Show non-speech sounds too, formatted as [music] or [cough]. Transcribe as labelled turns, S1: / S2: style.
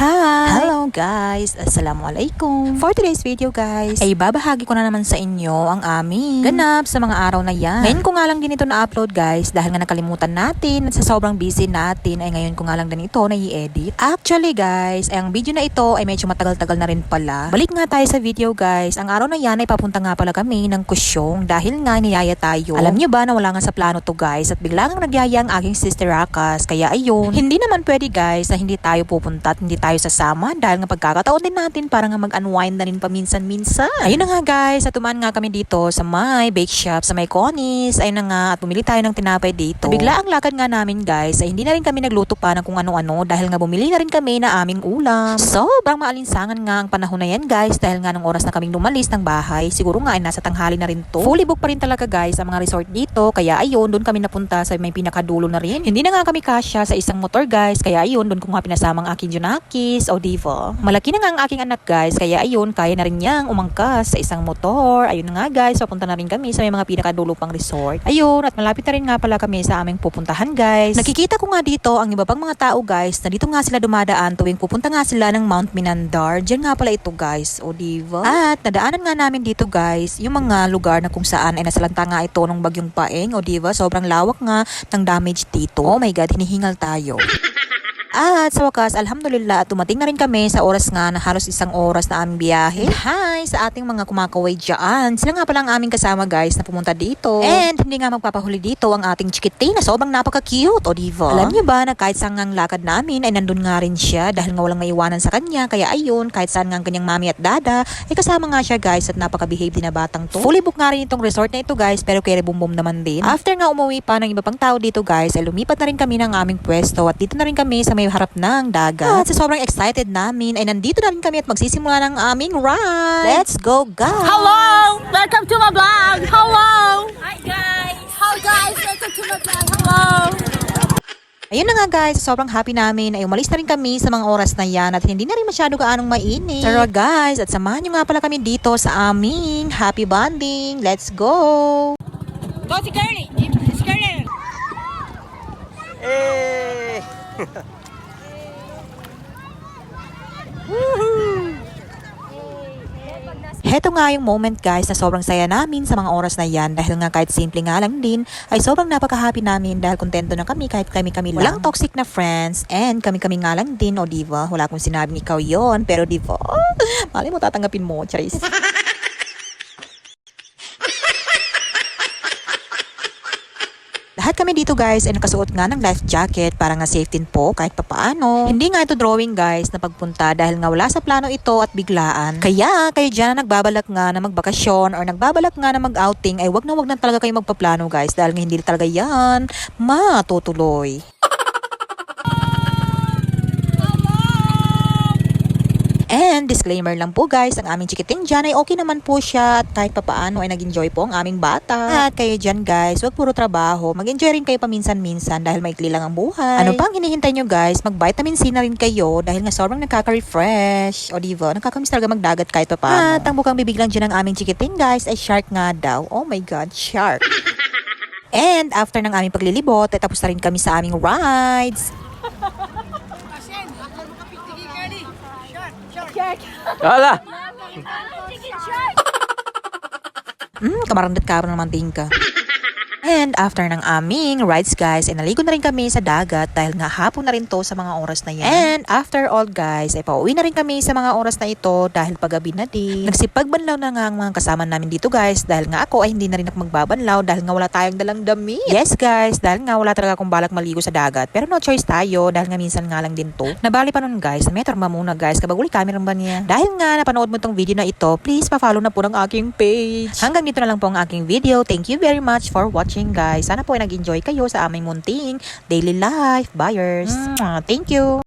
S1: Hi! Hello guys! Assalamualaikum! For today's video guys, ay babahagi ko na naman sa inyo ang aming ganap sa mga araw na yan. Ngayon ko nga lang din ito na-upload guys dahil nga nakalimutan natin at sa sobrang busy natin ay ngayon ko nga lang din ito na i-edit. Actually guys, ay ang video na ito ay medyo matagal-tagal na rin pala. Balik nga tayo sa video guys. Ang araw na yan ay papunta nga pala kami ng kusyong dahil nga niyaya tayo. Alam niyo ba na wala nga sa plano to guys at biglang nagyaya ang aking sister Akas. Kaya ayun, hindi naman pwede guys na hindi tayo pupunta at hindi tayo sasama dahil nga pagkakataon din natin para nga mag-unwind na rin paminsan-minsan. Ayun na nga guys, at tumaan nga kami dito sa may bake shop, sa may Connie's. Ayun na nga, at bumili tayo ng tinapay dito. At bigla ang lakad nga namin guys, ay hindi na rin kami nagluto pa ng kung ano-ano dahil nga bumili na rin kami na aming ulam. Sobrang maalinsangan nga ang panahon na yan guys dahil nga nung oras na kaming lumalis ng bahay, siguro nga ay nasa tanghali na rin to. Fully book pa rin talaga guys ang mga resort dito, kaya ayun, doon kami napunta sa may pinakadulo na rin. Hindi na nga kami kasya sa isang motor guys, kaya ayun, doon ko nga pinasama ang aking Junakis o Malaki na nga ang aking anak guys, kaya ayun, kaya na rin niyang umangkas sa isang motor. Ayun na nga guys, papunta na rin kami sa may mga pinakadulo pang resort. Ayun, at malapit na rin nga pala kami sa aming pupuntahan guys. Nakikita ko nga dito ang iba pang mga tao guys, na dito nga sila dumadaan tuwing pupunta nga sila ng Mount Minandar. Diyan nga pala ito guys, o Diva. At nadaanan nga namin dito guys, yung mga lugar na kung saan ay nasalanta nga ito ng bagyong paeng, o Diva. Sobrang lawak nga ng damage dito. Oh my God, hinihingal tayo. At sa wakas, alhamdulillah, at dumating na rin kami sa oras nga na halos isang oras na aming biyahe. Hi sa ating mga kumakaway dyan. Sila nga pala ang aming kasama guys na pumunta dito. And hindi nga magpapahuli dito ang ating chikiting na sobrang napaka-cute, o diva? Alam niyo ba na kahit saan nga ang lakad namin ay nandun nga rin siya dahil nga walang maiwanan sa kanya. Kaya ayun, kahit saan nga ang kanyang mami at dada, ay kasama nga siya guys at napaka-behave din na batang to. Fully book nga rin itong resort na ito guys pero kaya bumbum naman din. After nga umuwi pa ng iba pang tao dito guys, ay lumipat na rin kami ng aming pwesto at dito na rin kami sa may harap ng dagat. At sa sobrang excited namin ay nandito na rin kami at magsisimula ng aming ride. Let's go guys!
S2: Hello! Welcome to my vlog! Hello! Hi guys! Hi guys! Welcome to my vlog! Hello!
S1: Ayun na nga guys, sobrang happy namin ay umalis na rin kami sa mga oras na yan at hindi na rin masyado gaanong mainit. Tara guys, at samahan nyo nga pala kami dito sa aming happy bonding. Let's go!
S2: Go si Curly! Si Curly!
S3: Eh. [laughs]
S1: Heto nga yung moment guys na sobrang saya namin sa mga oras na yan dahil nga kahit simple nga lang din ay sobrang napaka-happy namin dahil kontento na kami kahit kami-kami lang. Walang toxic na friends and kami-kami nga lang din o diva. Wala akong sinabing ikaw yon pero diva, [laughs] mali mo tatanggapin mo, Charis. [laughs] Lahat kami dito guys ay nakasuot nga ng life jacket para nga safe din po kahit papaano. Hindi nga ito drawing guys na pagpunta dahil nga wala sa plano ito at biglaan. Kaya kayo dyan na nagbabalak nga na magbakasyon or nagbabalak nga na mag-outing ay wag na wag na talaga kayo magpaplano guys dahil nga hindi talaga yan matutuloy. Disclaimer lang po guys, ang aming chikiting dyan ay okay naman po siya at kahit papaano ay nag-enjoy po ang aming bata. At kayo dyan guys, wag puro trabaho, mag-enjoy rin kayo paminsan-minsan dahil maikli lang ang buhay. Ano pang hinihintay nyo guys, mag-vitamin C na rin kayo dahil nga sobrang nakaka-refresh. O diba, nakakamiss talaga magdagat kahit papaano. At ang bukang bibig lang dyan ng aming chikiting guys ay shark nga daw. Oh my god, shark. [laughs] And after ng aming paglilibot, ay tapos na rin kami sa aming rides.
S3: Wala.
S1: Hmm, kamarandat ka naman tingka. And after ng aming rides guys, ay naligo na rin kami sa dagat dahil nga hapon na rin to sa mga oras na yan. And after all guys, ay pauwi na rin kami sa mga oras na ito dahil paggabi na din. Nagsipagbanlaw na nga ang mga kasama namin dito guys dahil nga ako ay hindi na rin ako magbabanlaw dahil nga wala tayong dalang damit. Yes guys, dahil nga wala talaga akong balak maligo sa dagat. Pero no choice tayo dahil nga minsan nga lang din to. Nabali pa nun guys, may torma muna guys kapag uli camera ba niya. Dahil nga napanood mo tong video na ito, please pa-follow na po ng aking page. Hanggang dito na lang po ang aking video. Thank you very much for watching guys. Sana po ay nag-enjoy kayo sa aming munting daily life buyers. Mwah, Thank you!